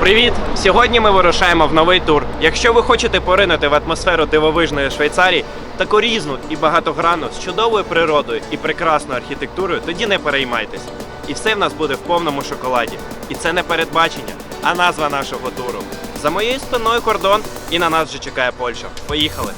Привіт! Сьогодні ми вирушаємо в новий тур. Якщо ви хочете поринути в атмосферу дивовижної Швейцарії, таку різну і багатогранну з чудовою природою і прекрасною архітектурою, тоді не переймайтесь. І все в нас буде в повному шоколаді. І це не передбачення, а назва нашого туру. За моєю спиною кордон, і на нас вже чекає Польща. Поїхали!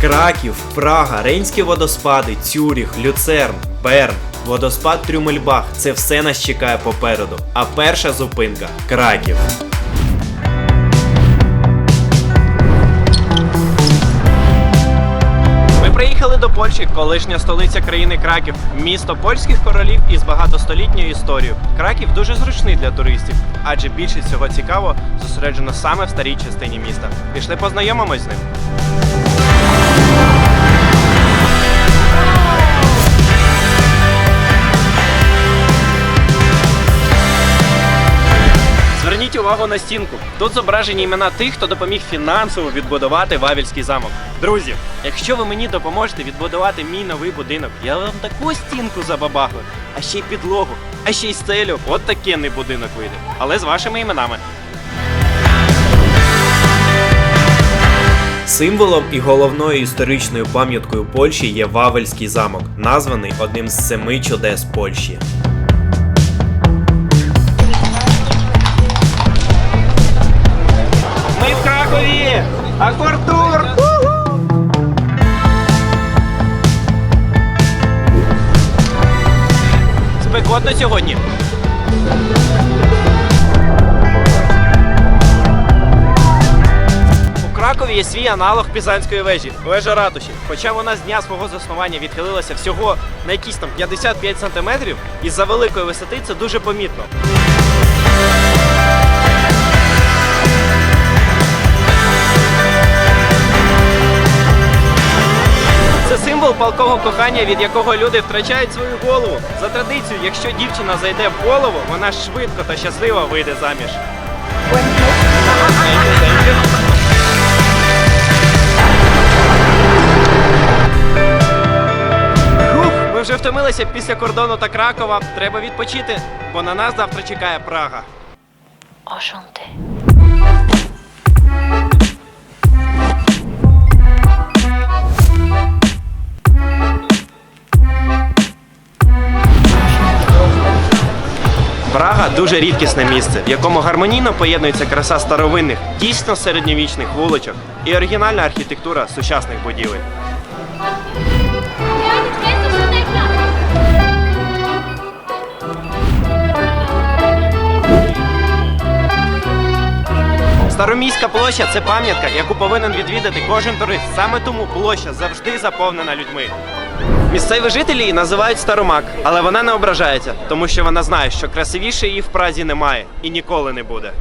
Краків, Прага, Рейнські водоспади, Цюріх, Люцерн, Берн, водоспад Трюмельбах це все нас чекає попереду. А перша зупинка Краків. Приїхали до Польщі, колишня столиця країни Краків, місто польських королів із багатостолітньою історією. Краків дуже зручний для туристів, адже більшість всього цікаво зосереджено саме в старій частині міста. Пішли познайомимось з ним. Увагу на стінку. Тут зображені імена тих, хто допоміг фінансово відбудувати Вавельський замок. Друзі, якщо ви мені допоможете відбудувати мій новий будинок, я вам таку стінку забабахаю, а ще й підлогу, а ще й стелю. От такенний будинок вийде. Але з вашими іменами. Символом і головною історичною пам'яткою Польщі є Вавельський замок, названий одним з семи чудес Польщі. Спекотно сьогодні. У Кракові є свій аналог Пізанської вежі вежа ратуші. Хоча вона з дня свого заснування відхилилася всього на якісь там 55 сантиметрів, і за великої висоти це дуже помітно. Символ палкого кохання, від якого люди втрачають свою голову. За традицією, якщо дівчина зайде в голову, вона швидко та щасливо вийде заміж. Ми вже втомилися після кордону та Кракова. Треба відпочити, бо на нас завтра чекає Прага. Enchanté. Прага дуже рідкісне місце, в якому гармонійно поєднується краса старовинних, дійсно середньовічних вуличок і оригінальна архітектура сучасних будівель. Староміська площа це пам'ятка, яку повинен відвідати кожен турист. Саме тому площа завжди заповнена людьми. Місцеві жителі її називають Старомак, але вона не ображається, тому що вона знає, що красивіше її в Празі немає і ніколи не буде.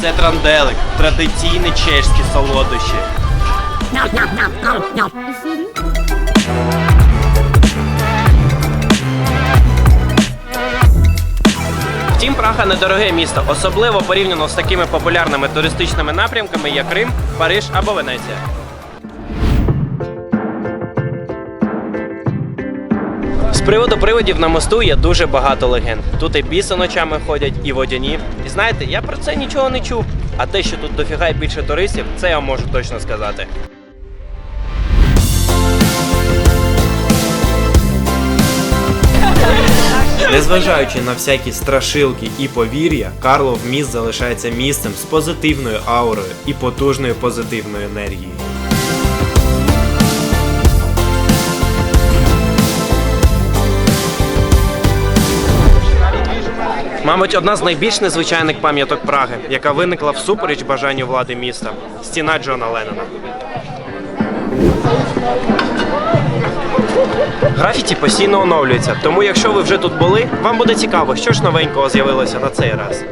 Це транделик, традиційні чешські солодощі. Втім, Прага недороге місто, особливо порівняно з такими популярними туристичними напрямками, як Рим, Париж або Венеція. З приводу приводів на мосту є дуже багато легенд. Тут і біси ночами ходять, і водяні. І знаєте, я про це нічого не чув. А те, що тут дофіга і більше туристів, це я можу точно сказати. Незважаючи на всякі страшилки і повір'я, Карлов міст залишається місцем з позитивною аурою і потужною позитивною енергією. Мабуть, одна з найбільш незвичайних пам'яток Праги, яка виникла всупереч бажанню влади міста стіна Джона Леннона. Графіті постійно оновлюється, тому якщо ви вже тут були, вам буде цікаво, що ж новенького з'явилося на цей раз.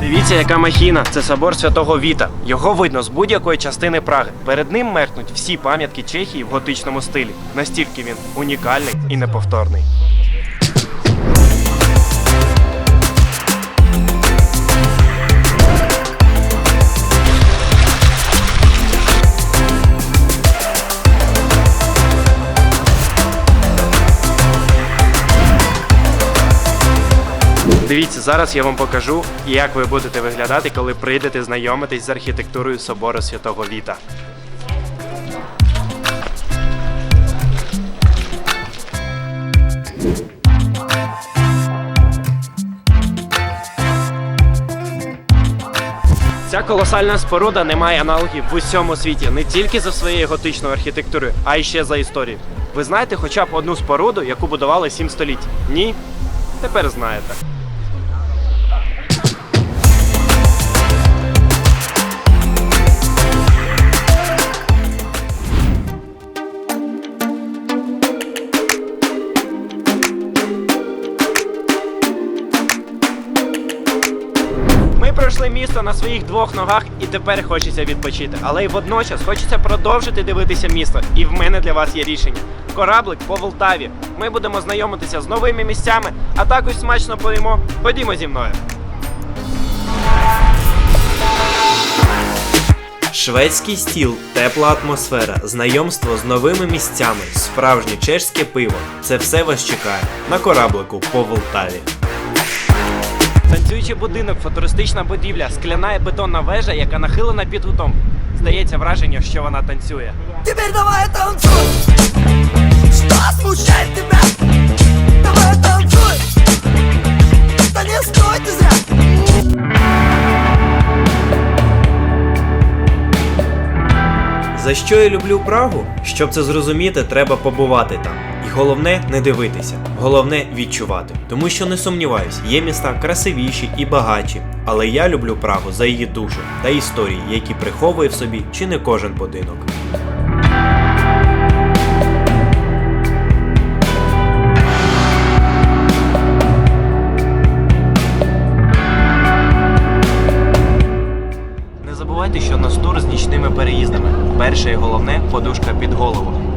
Дивіться, яка махіна. Це собор святого Віта. Його видно з будь-якої частини Праги. Перед ним меркнуть всі пам'ятки Чехії в готичному стилі. Настільки він унікальний і неповторний. Дивіться, зараз я вам покажу, як ви будете виглядати, коли прийдете знайомитись з архітектурою собору святого Віта. Ця колосальна споруда не має аналогів в усьому світі не тільки за своєю готичною архітектурою, а й ще за історією. Ви знаєте хоча б одну споруду, яку будували сім століть? Ні? Тепер знаєте. Пройшли місто на своїх двох ногах і тепер хочеться відпочити. Але й водночас хочеться продовжити дивитися місто. І в мене для вас є рішення. Кораблик по Волтаві. Ми будемо знайомитися з новими місцями, а також смачно поїмо. Ходімо зі мною. Шведський стіл, тепла атмосфера, знайомство з новими місцями, справжнє чешське пиво. Це все вас чекає на кораблику по Волтаві. Танцюючий будинок, футуристична будівля, скляна і бетонна вежа, яка нахилена під кутом. Здається враження, що вона танцює. Теперь давай танцуй Что смущает тебя? Давай танцуй Да не стой ты зря За що я люблю Прагу? Щоб це зрозуміти, треба побувати там. Головне не дивитися, головне відчувати. Тому що не сумніваюсь, є міста красивіші і багатші. Але я люблю Прагу за її душу та історії, які приховує в собі чи не кожен будинок. Що наш тур з нічними переїздами. Перше і головне подушка під голову.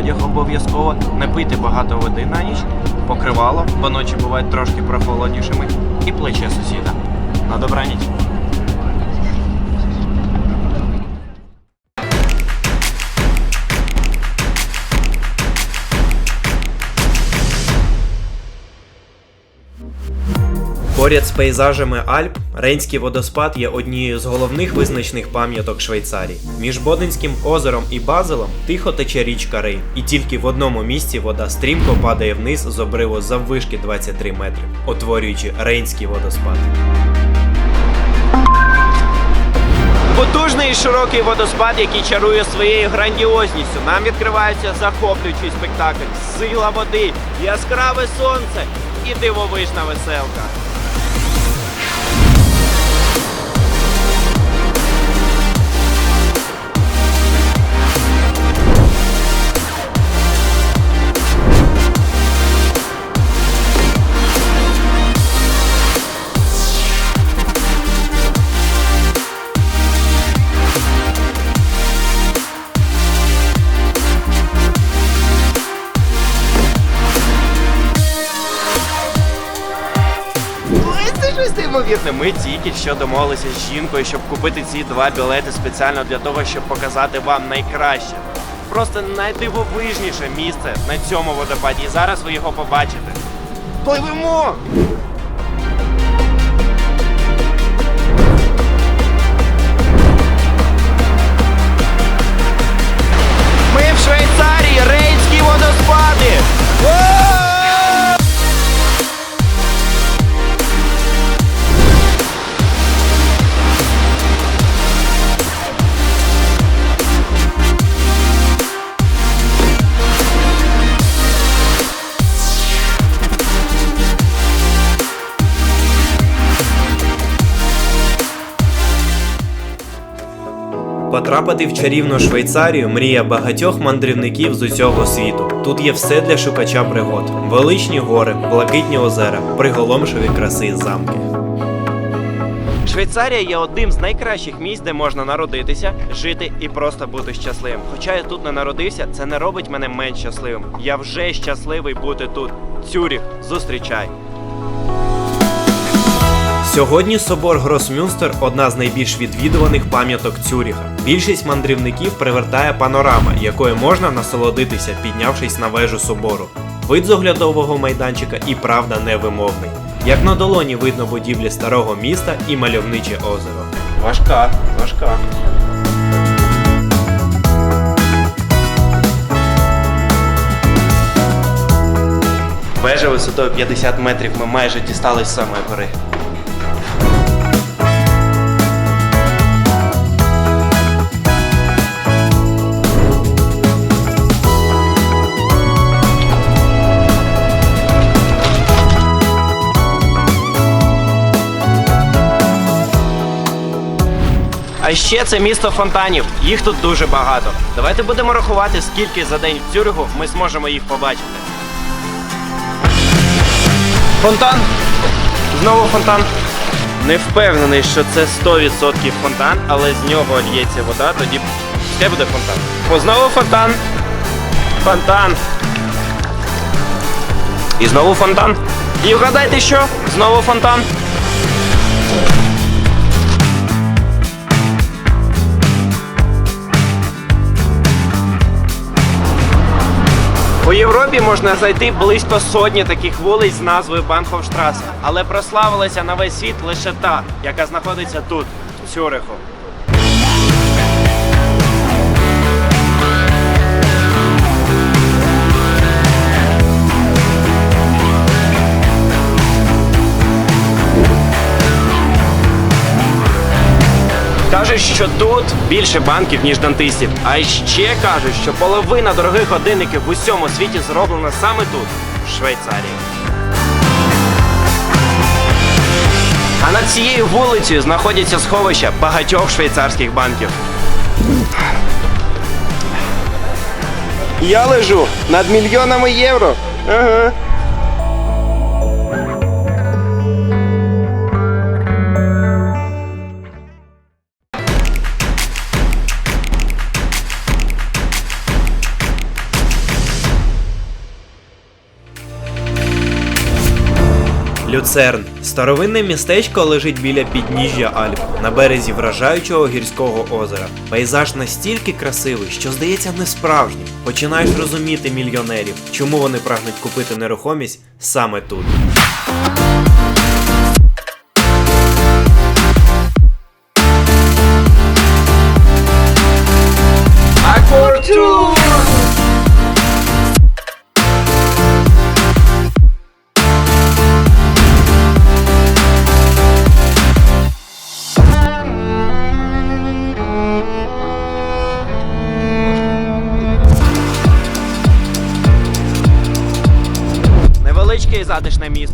Одяг обов'язково, не пити багато води на ніч, покривало, бо ночі бувають трошки прохолоднішими, і плече сусіда. На добраніч. Поряд з пейзажами Альп, Рейнський водоспад є однією з головних визначних пам'яток Швейцарії. Між Боденським озером і Базелем тихо тече річка Рейн, і тільки в одному місці вода стрімко падає вниз з обриву заввишки 23 метри, утворюючи Рейнський водоспад. Потужний і широкий водоспад, який чарує своєю грандіозністю. Нам відкривається захоплюючий спектакль, сила води, яскраве сонце і дивовижна веселка. Неймовірне. Ми тільки що домовилися з жінкою, щоб купити ці два білети спеціально для того, щоб показати вам найкраще. Просто найдивовижніше місце на цьому водопаді. І зараз ви його побачите. Пливемо! Ми в Швейцарії, Рейнські водоспади! Потрапити в чарівну Швейцарію мрія багатьох мандрівників з усього світу. Тут є все для шукача пригод: величні гори, блакитні озера, приголомшові краси замки. Швейцарія є одним з найкращих місць, де можна народитися, жити і просто бути щасливим. Хоча я тут не народився, це не робить мене менш щасливим. Я вже щасливий бути тут. Цюріх, зустрічай. Сьогодні собор Гросмюнстер одна з найбільш відвідуваних пам'яток Цюріха. Більшість мандрівників привертає панорама, якою можна насолодитися, піднявшись на вежу собору. Вид з оглядового майданчика і правда невимовний. Як на долоні видно будівлі старого міста і мальовниче озеро. Важка, важка. Вежа висотою 50 метрів ми майже дістались самої гори. А ще це місто фонтанів. Їх тут дуже багато. Давайте будемо рахувати, скільки за день в Цюриху ми зможемо їх побачити. Фонтан. Знову фонтан. Не впевнений, що це 100% фонтан, але з нього лється вода, тоді це буде фонтан. О, знову фонтан. Фонтан. І знову фонтан. І вгадайте що? Знову фонтан. У Європі можна знайти близько сотні таких вулиць з назвою Банхофштрасе, але прославилася на весь світ лише та, яка знаходиться тут, в Цюриху. Кажуть, що тут більше банків, ніж дантистів. А ще кажуть, що половина дорогих годинників в усьому світі зроблена саме тут, в Швейцарії. А над цією вулицею знаходяться сховища багатьох швейцарських банків. Я лежу над мільйонами євро. Ага. Люцерн старовинне містечко лежить біля підніжжя Альп на березі вражаючого гірського озера. Пейзаж настільки красивий, що здається несправжнім. Починаєш розуміти мільйонерів, чому вони прагнуть купити нерухомість саме тут.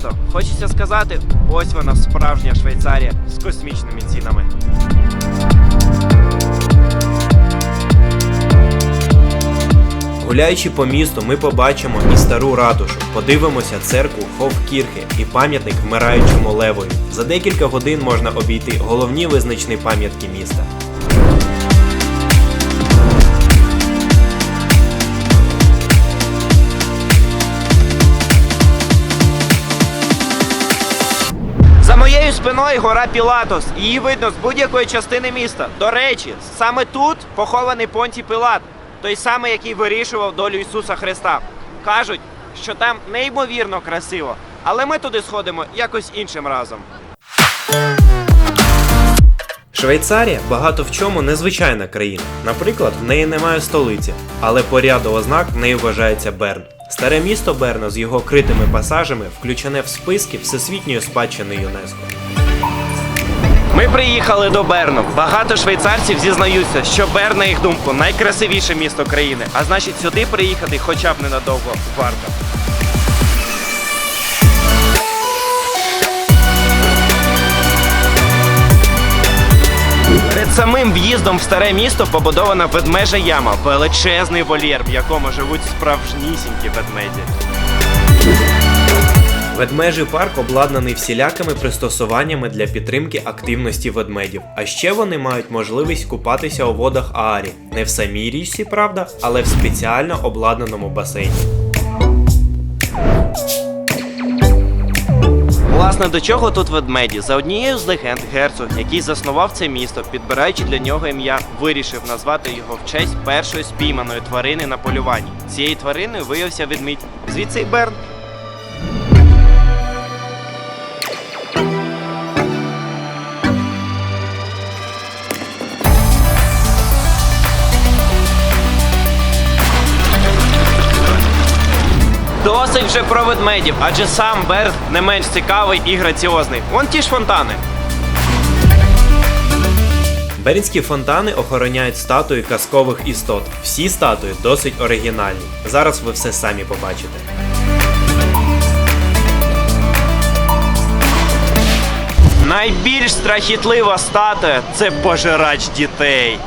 Місто. Хочеться сказати, ось вона справжня Швейцарія з космічними цінами. Гуляючи по місту, ми побачимо і стару ратушу, подивимося церкву Ховкірхи і пам'ятник вмираючому левою. За декілька годин можна обійти головні визначні пам'ятки міста. Спиною гора Пілатос. Її видно з будь-якої частини міста. До речі, саме тут похований Понтій Пилат, той самий, який вирішував долю Ісуса Христа. Кажуть, що там неймовірно красиво, але ми туди сходимо якось іншим разом. Швейцарія багато в чому незвичайна країна. Наприклад, в неї немає столиці, але по ряду ознак в неї вважається Берн. Старе місто Берна з його критими пасажами включене в списки Всесвітньої спадщини ЮНЕСКО. Ми приїхали до Берну. Багато швейцарців зізнаються, що Берн, на їх думку, найкрасивіше місто країни, а значить сюди приїхати хоча б ненадовго варто. Перед самим в'їздом в старе місто побудована ведмежа яма, величезний вольєр, в якому живуть справжнісінькі ведмеді. Ведмежий парк обладнаний всілякими пристосуваннями для підтримки активності ведмедів. А ще вони мають можливість купатися у водах Аарі. Не в самій річці, правда, але в спеціально обладнаному басейні. Власне, до чого тут ведмеді? За однією з легенд, герцог, який заснував це місто, підбираючи для нього ім'я, вирішив назвати його в честь першої спійманої тварини на полюванні. Цією твариною виявився ведмідь. Звідси й Берн. Досить вже про ведмедів, адже сам Берн не менш цікавий і граціозний. Вон ті ж фонтани. Бернські фонтани охороняють статуї казкових істот. Всі статуї досить оригінальні. Зараз ви все самі побачите. Найбільш страхітлива статуя це пожирач дітей.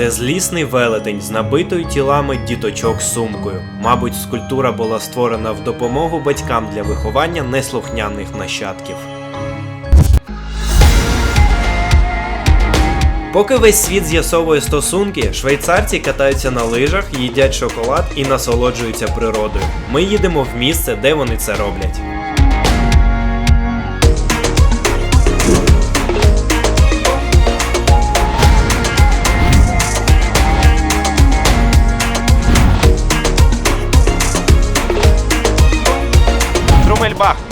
Це злісний велетень з набитою тілами діточок сумкою. Мабуть, скульптура була створена в допомогу батькам для виховання неслухняних нащадків. Поки весь світ з'ясовує стосунки, швейцарці катаються на лижах, їдять шоколад і насолоджуються природою. Ми їдемо в місце, де вони це роблять.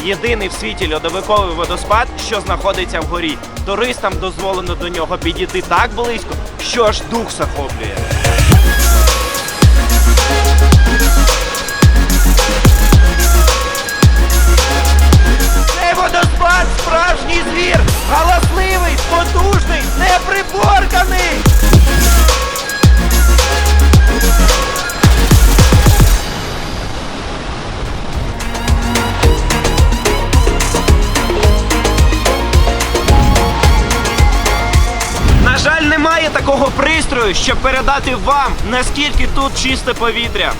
Єдиний в світі льодовиковий водоспад, що знаходиться вгорі. Туристам дозволено до нього підійти так близько, що аж дух захоплює. Цей водоспад справжній звір! Галасливий, потужний, неприборканий! Жаль, немає такого пристрою, щоб передати вам, наскільки тут чисте повітря.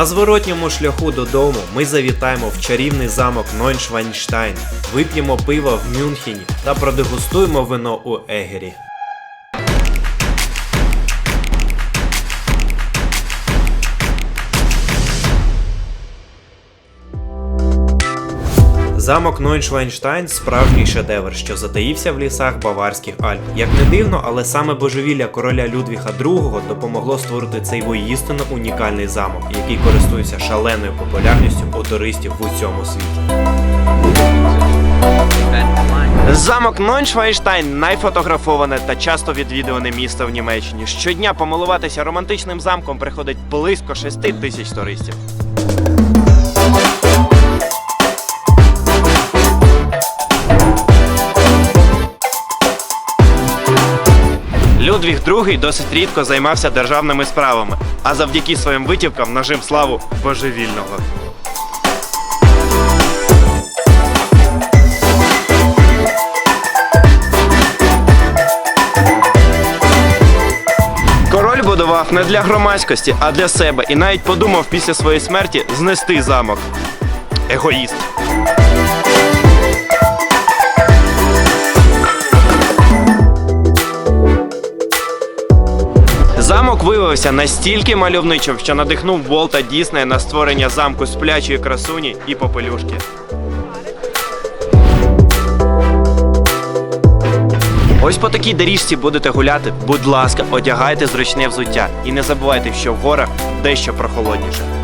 На зворотньому шляху додому ми завітаємо в чарівний замок Нойншвайнштайн, вип'ємо пиво в Мюнхені та продегустуємо вино у Егері. Замок Нойншвайнштайн справжній шедевр, що затаївся в лісах Баварських Альп. Як не дивно, але саме божевілля короля Людвіга II допомогло створити цей воїстину унікальний замок, який користується шаленою популярністю у туристів в усьому світі. Замок Нойншвайнштайн найфотографоване та часто відвідуване місто в Німеччині. Щодня помилуватися романтичним замком приходить близько 6 тисяч туристів. Людвіг II досить рідко займався державними справами, а завдяки своїм витівкам нажив славу божевільного. Король будував не для громадськості, а для себе, і навіть подумав після своєї смерті знести замок. Егоїст. Виявився настільки мальовничим, що надихнув Волта Діснея на створення замку сплячої красуні і попелюшки. Ось по такій доріжці будете гуляти. Будь ласка, одягайте зручне взуття і не забувайте, що в горах дещо прохолодніше.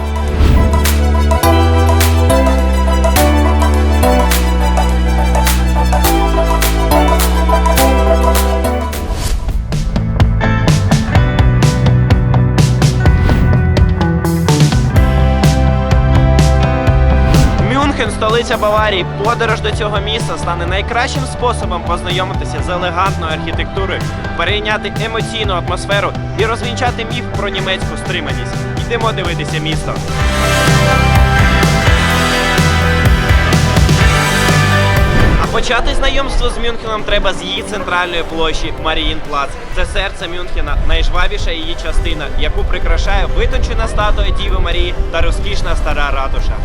Столиця Баварії, подорож до цього міста стане найкращим способом познайомитися з елегантною архітектурою, перейняти емоційну атмосферу і розвінчати міф про німецьку стриманість. Йдемо дивитися місто. Почати знайомство з Мюнхеном треба з її центральної площі Маріїнплац. Це серце Мюнхена, найжвавіша її частина, яку прикрашає витончена статуя Діви Марії та розкішна стара ратуша.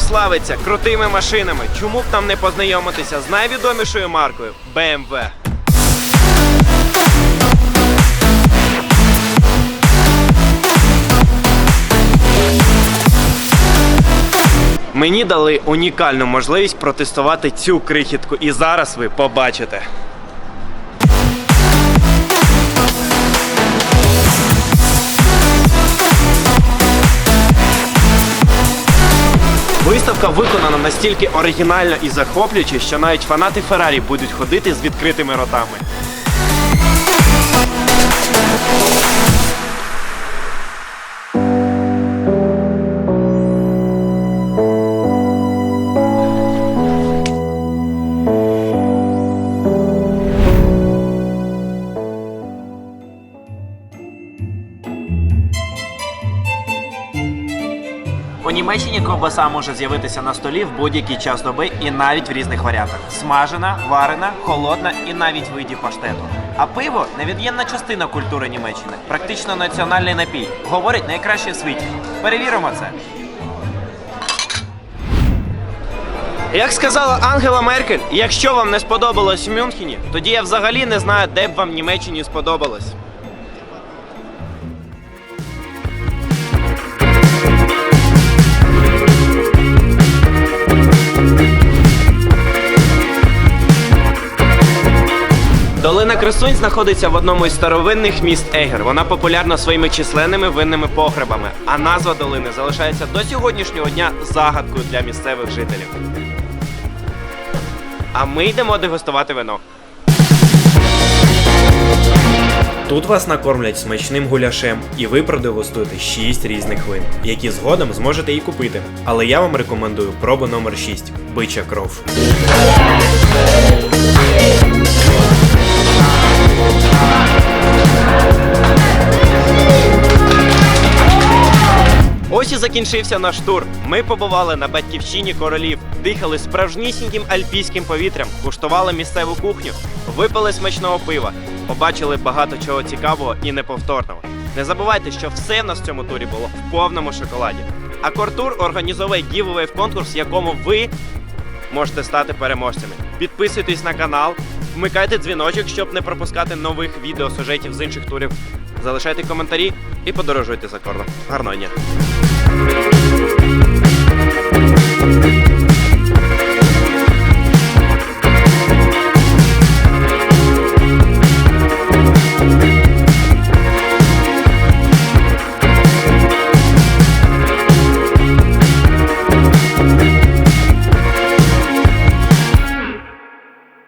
Славиться крутими машинами. Чому б там не познайомитися з найвідомішою маркою BMW? Мені дали унікальну можливість протестувати цю крихітку, і зараз ви побачите. Виставка виконана настільки оригінально і захоплююче, що навіть фанати Феррарі будуть ходити з відкритими ротами. Німеччині ковбаса може з'явитися на столі в будь-який час доби і навіть в різних варіантах: смажена, варена, холодна і навіть виді паштету. А пиво невід'ємна частина культури Німеччини, практично національний напій. Говорять найкраще в світі. Перевіримо це. Як сказала Ангела Меркель, якщо вам не сподобалось в Мюнхені, тоді я взагалі не знаю, де б вам Німеччині сподобалось. Долина Красунь знаходиться в одному із старовинних міст Егер. Вона популярна своїми численними винними погребами, а назва долини залишається до сьогоднішнього дня загадкою для місцевих жителів. А ми йдемо дегустувати вино. Тут вас накормлять смачним гуляшем, і ви продегустуєте 6 різних вин, які згодом зможете і купити. Але я вам рекомендую пробу номер 6 бича кров. Ось і закінчився наш тур. Ми побували на батьківщині королів, дихали справжнісіньким альпійським повітрям, куштували місцеву кухню, випили смачного пива, побачили багато чого цікавого і неповторного. Не забувайте, що все в нас в цьому турі було в повному шоколаді. А Кортур організовує гівовий конкурс, в якому ви можете стати переможцями. Підписуйтесь на канал, вмикайте дзвіночок, щоб не пропускати нових відеосюжетів з інших турів. Залишайте коментарі і подорожуйте за кордон. Гарного дня!